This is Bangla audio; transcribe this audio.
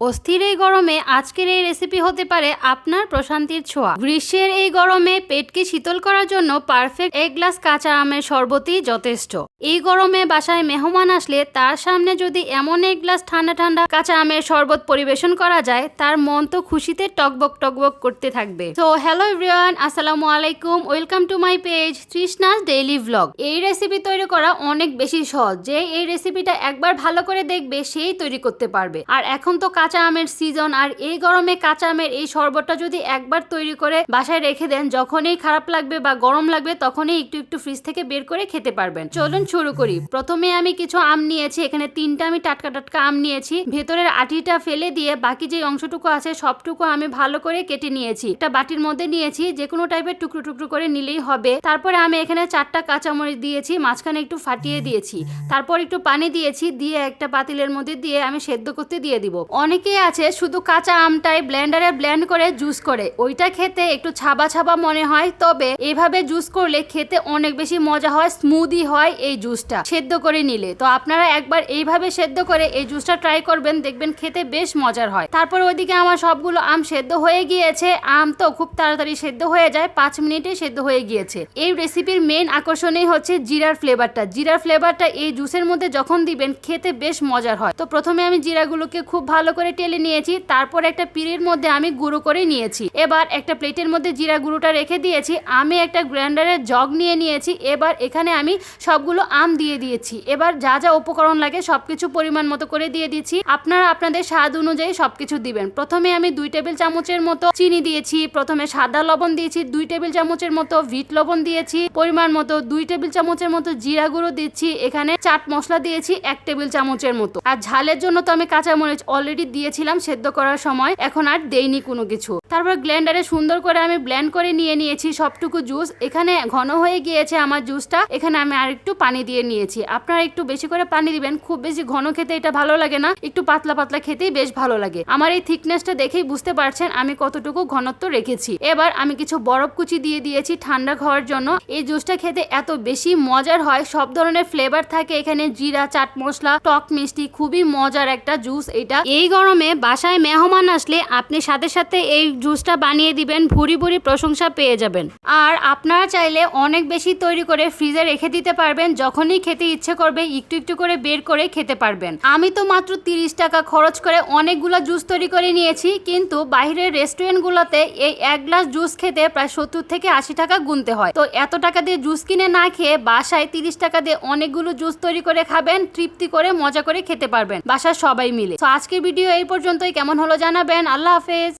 অস্থির এই গরমে আজকের এই রেসিপি হতে পারে আপনার প্রশান্তির ছোঁয়া। গ্রীষ্মের এই গরমে পেটকে শীতল করার জন্য পারফেক্ট এক গ্লাস কাঁচা আমের শরবতই যথেষ্ট। এই গরমে বাসায় মেহমান আসলে তার সামনে যদি এমন এক গ্লাস ঠান্ডা ঠান্ডা কাঁচা আমের শরবত পরিবেশন করা যায়, তার মন তো খুশিতে টকবক টকবক করতে থাকবে। তো হ্যালো এভরিওয়ান আসসালামু আলাইকুম welcome to my page Trishna's daily vlog এই রেসিপি তৈরি করা অনেক বেশি সহজ, যে এই রেসিপিটা একবার ভালো করে দেখবে, সেই তৈরি করতে পারবে। আর এখন তো কাঁচা আমের সিজন আর এই গরমে কাঁচা আমের এই শরবতটা যদি একবার তৈরি করে বাসায় রেখে দেন, যখনই খারাপ লাগবে বা গরম লাগবে, তখনই একটু একটু ফ্রিজ থেকে বের করে খেতে পারবেন। চলুন শুরু করি। প্রথমে আমি কিছু আম নিয়েছি, এখানে তিনটা আমি টাটকা টাটকা আম নিয়েছি। ভেতরের আটিটা ফেলে দিয়ে বাকি যে অংশটুকু আছে, সবটুকু আমি ভালো করে কেটে নিয়েছি। একটা বাটির মধ্যে নিয়েছি যে কোনো টাইপের টুকরো টুকরো করে নিলেই হবে। তারপরে আমি এখানে চারটা কাঁচামরিচ দিয়েছি, মাঝখানে একটু ফাটিয়ে দিয়েছি। তারপর একটু পানি দিয়েছি, দিয়ে একটা পাতিলের মধ্যে দিয়ে আমি সেদ্ধ করতে দিয়ে দিব। অনেকেই আছে শুধু কাঁচা আমটাই ব্লেন্ডারে ব্লেন্ড করে জুস করে। ওইটা খেতে একটু ছাবা ছাবা মনে হয়, তবে এইভাবে জুস করলে খেতে অনেক বেশি মজা হয় স্মুদি হয় এই জুসটা সেদ্ধ করে নিলে। তো আপনারা একবার এইভাবে সেদ্ধ করে এই জুসটা ট্রাই করবেন, দেখবেন খেতে বেশ মজার হয়। তারপর ওইদিকে আমার সবগুলো আম সেদ্ধ হয়ে গিয়েছে। আম তো খুব তাড়াতাড়ি সেদ্ধ হয়ে যায়, পাঁচ মিনিটে সেদ্ধ হয়ে গিয়েছে। এই রেসিপির মেন আকর্ষণই হচ্ছে জিরার ফ্লেভারটা জিরার ফ্লেভারটা এই জুসের মধ্যে যখন দিবেন, খেতে বেশ মজার হয়। তো প্রথমে আমি জিরাগুলোকে খুব ভালো করে টেলে নিয়েছি, তারপর একটা পিড়ির মধ্যে আমি গুঁড়ো করে নিয়েছি। এবার একটা প্লেটের মধ্যে জিরা গুঁড়োটা রেখে দিয়েছি, আমি একটা গ্রাইন্ডারের জগ নিয়ে নিয়েছি, এবার এখানে আমি সবগুলো আম দিয়ে দিয়েছি। এবার যা যা উপকরণ লাগে সবকিছু পরিমাণ মতো করে দিয়ে দিচ্ছি আপনারা আপনাদের স্বাদ অনুযায়ী সবকিছু দিবেন। প্রথমে আমি দুই টেবিল চামচের মতো চিনি দিয়েছি, প্রথমে সাদা লবণ দিয়েছি, দুই টেবিল চামচের মতো ভিট লবণ দিয়েছি, পরিমাণ মতো দুই টেবিল চামচের মতো জিরা গুঁড়ো দিচ্ছি, এখানে চাট মশলা দিয়েছি এক টেবিল চামচের মতো। আর ঝালের জন্য তো আমি কাঁচামরিচ অলরেডি দিয়েছিলাম সেদ্ধ করার সময়, এখন আর দেইনি কোনো কিছু। তারপর ব্লেন্ডারে সুন্দর করে আমি ব্লেন্ড করে নিয়ে নিয়েছি সবটুকু জুস। এখানে ঘন হয়ে গিয়েছে আমার জুসটা। এখানে আমি আর একটু পানি দিয়ে নিয়েছি। আপনারা একটু বেশি করে পানি দিবেন, খুব বেশি ঘন খেতে এটা ভালো লাগে না। একটু পাতলা পাতলা খেতেই বেশ ভালো লাগে। আমার এই থিকনেসটা দেখেই বুঝতে পারছেন, আমি কতটুকু ঘনত্ব রেখেছি। এবার আমি কিছু বরফ কুচি দিয়ে দিয়েছি ঠান্ডা খাওয়ার জন্য। এই জুসটা খেতে এত বেশি মজার হয়, সব ধরনের ফ্লেভার থাকে। এখানে জিরা, চাট মশলা, টক মিষ্টি, খুবই মজার একটা জুস এটা। এই গরমে বাসায় মেহমান আসলে আপনি সাথে সাথে এই জুসটা বানিয়ে দিবেন, ভুরি ভুরি প্রশংসা পেয়ে যাবেন। আর আপনারা চাইলে অনেক বেশি তৈরি করে ফ্রিজে রেখে দিতে পারবেন, যখনই খেতে ইচ্ছে করবে একটু একটু করে বের করে খেতে পারবেন। আমি তো মাত্র তিরিশ টাকা খরচ করে অনেকগুলো জুস তৈরি করে নিয়েছি, কিন্তু বাইরের রেস্টুরেন্টগুলোতে এই এক গ্লাস জুস খেতে প্রায় সত্তর থেকে আশি টাকা গুনতে হয়। তো এত টাকা দিয়ে জুস কিনে না খেয়ে বাসায় তিরিশ টাকা দিয়ে অনেকগুলো জুস তৈরি করে খাবেন, তৃপ্তি করে মজা করে খেতে পারবেন বাসার সবাই মিলে। তো আজকের ভিডিও এই পর্যন্তই। কেমন হলো জানাবেন। আল্লাহ হাফেজ।